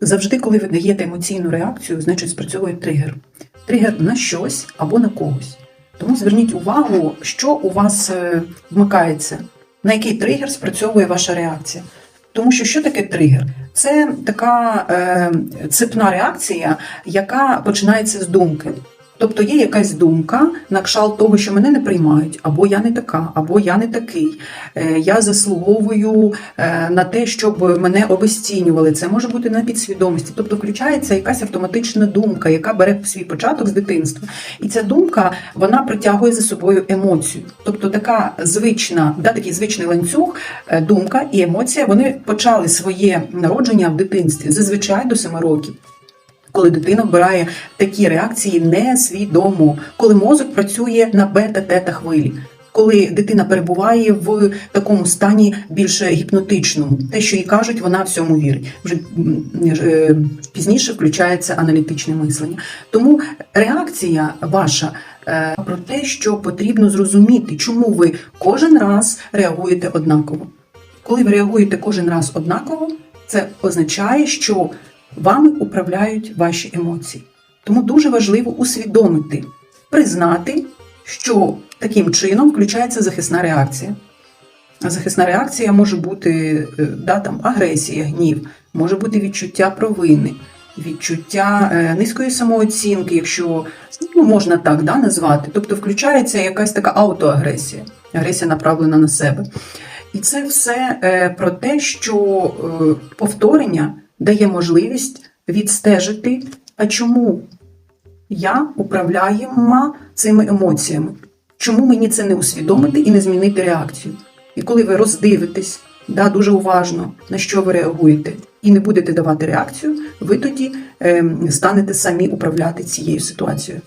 Завжди, коли ви даєте емоційну реакцію, значить спрацьовує тригер. Тригер на щось або на когось. Тому зверніть увагу, що у вас е, вмикається, на який тригер спрацьовує ваша реакція. Тому що що таке тригер? Це така е, цепна реакція, яка починається з думки. Тобто є якась думка на кшалт того, що мене не приймають, або я не така, або я не такий. Е, Я заслуговую е, на те, щоб мене обесцінювали. Це може бути на підсвідомості. Тобто включається якась автоматична думка, яка бере свій початок з дитинства. І ця думка вона притягує за собою емоцію. Тобто така звична, да, такий звичний ланцюг, е, думка і емоція вони почали своє народження в дитинстві, зазвичай до 7 років коли дитина вбирає такі реакції несвідомо, коли мозок працює на бета-тета хвилі. Коли дитина перебуває в такому стані більш гіпнотичному, те, що їй кажуть, вона всьому вірить. Вже е, пізніше включається аналітичне мислення. Тому реакція ваша е, про те, що потрібно зрозуміти, чому ви кожен раз реагуєте однаково. Коли ви реагуєте кожен раз однаково, це означає, що вами управляють ваші емоції. Тому дуже важливо усвідомити, признати, що таким чином включається захисна реакція. А захисна реакція може бути е, да, там, агресія, гнів, може бути відчуття провини, відчуття е, низької самооцінки, якщо ну, можна так да, назвати. Тобто включається якась така аутоагресія, агресія направлена на себе. І це все е, про те, що повторення дає можливість відстежити, а чому я управляю цими емоціями. Чому мені це не усвідомити і не змінити реакцію? І коли ви роздивитесь да, дуже уважно, на що ви реагуєте, і не будете давати реакцію, ви тоді е, станете самі управляти цією ситуацією.